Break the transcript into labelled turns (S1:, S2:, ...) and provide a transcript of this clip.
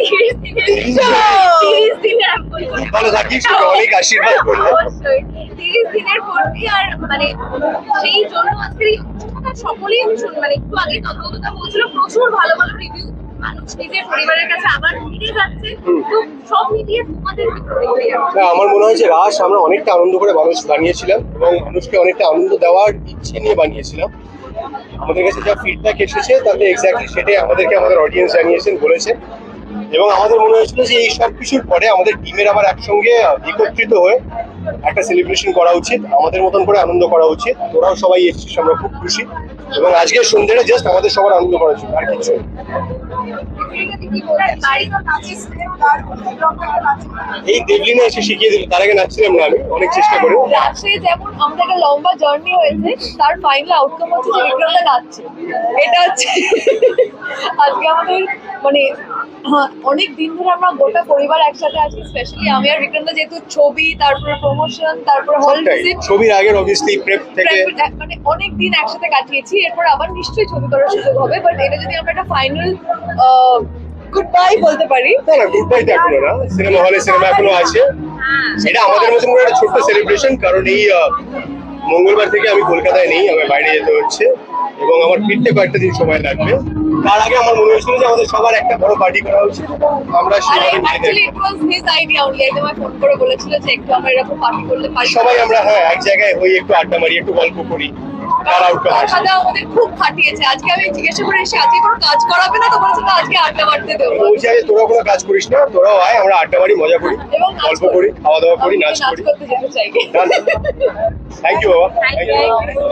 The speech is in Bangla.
S1: তিরিশ দিনের।
S2: ভালো থাকিস অনেক আশীর্বাদ
S1: তিরিশ দিনের আর মানে সেই জন্য আজকে মানে একটু আগে তত্ত্বতা বলছিল প্রচুর ভালো ভালো রিভিউ মানুষ নিজের পরিবারের কাছে আবার ফিরে যাচ্ছে। তো সব মিলিয়ে তোমাদের কি প্রতিক্রিয়া
S2: না, আমার মনে হয় যে রাস আমরা অনেকটা আনন্দ করে মানুষ বানিয়েছিলাম এবং মানুষকে অনেকটা আনন্দ দেওয়ার ইচ্ছে নিয়ে বানিয়েছিলাম। আমাদের কাছে যা ফিডব্যাক এসেছে তাতে এক্স্যাক্টলি সেটাই আমাদেরকে আমাদের অডিয়েন্স জানিয়েছেন বলেছেন। এবং আমাদের মনে হয়েছিল যে এই সব কিছুর পরে আমাদের টিমের আবার একসঙ্গে একত্রিত হয়ে একটা সেলিব্রেশন করা উচিত, আমাদের মতন করে আনন্দ করা উচিত। তোরাও সবাই এসেছিস, আমরা খুব খুশি। এবং আজকে সন্ধ্যেটা জাস্ট আমাদের সবার আনন্দ করা উচিত আর কিছু এই দেবলিনা এসে শিখিয়ে দিল, তার আগে নাচছিলাম না আমি, অনেক চেষ্টা করে
S3: যেমন আমাদের একটা লম্বা জার্নি হয়েছে, তার ফাইনাল আউটকাম হচ্ছে যে বিক্রমদা নাচছে। এটা হচ্ছে আজকে আমাদের মানে হ্যাঁ, অনেক দিন ধরে আমরা গোটা পরিবার একসাথে আছি স্পেশালি আমি আর বিক্রমদা যেহেতু ছবি তারপরে প্রমোশন তারপরে হল ভিজিট
S2: ছবির আগের অবভিয়াসলি প্রেপ থেকে
S3: মানে অনেক দিন একসাথে কাটিয়েছি এরপর আবার নিশ্চয়ই ছবি করার সুযোগ হবে বাট এটা যদি আমরা একটা ফাইনাল গুড বাই বলতে পারি।
S2: না না গুড বাই এখনও না। সিনেমা হলে সিনেমা এখনও আছে। এটা আমাদের মতন করে একটা ছোট্ট সেলিব্রেশন কারণ এই মঙ্গলবার থেকে আমি কলকাতায় নেই আমার বাইরে যেতে হচ্ছে এবং আমার ফিরতে কয়েকটা দিন সময় লাগবে। তার আগে আমার মনে হয়েছিল যে আমাদের সবার একটা বড় পার্টি করা উচিত। আমরা সেভাবে
S3: actually it was his idea only তোমায় ফোন করে বলেছিল যে একটু আমরা এরকম পার্টি করলে পারি
S2: সবাই আমরা হ্যাঁ এক জায়গায় হই একটু আড্ডা মারি একটু গল্প করি তার আউটকাম আসে।
S3: আমাদের খুব খাটিয়েছে আজকে আমি জিজ্ঞাসা করে এসে আজকে কোনো কাজ করাবে না? তো বলেছে না আজকে আড্ডা মারতে দেবো।
S2: বলছি তোরা কোনো কাজ করিস না তোরাও আয় আমরা আড্ডা মারি মজা করি গল্প করি। খাওয়া দাওয়া করি নাচ করি। ইউ বাবা। Thank you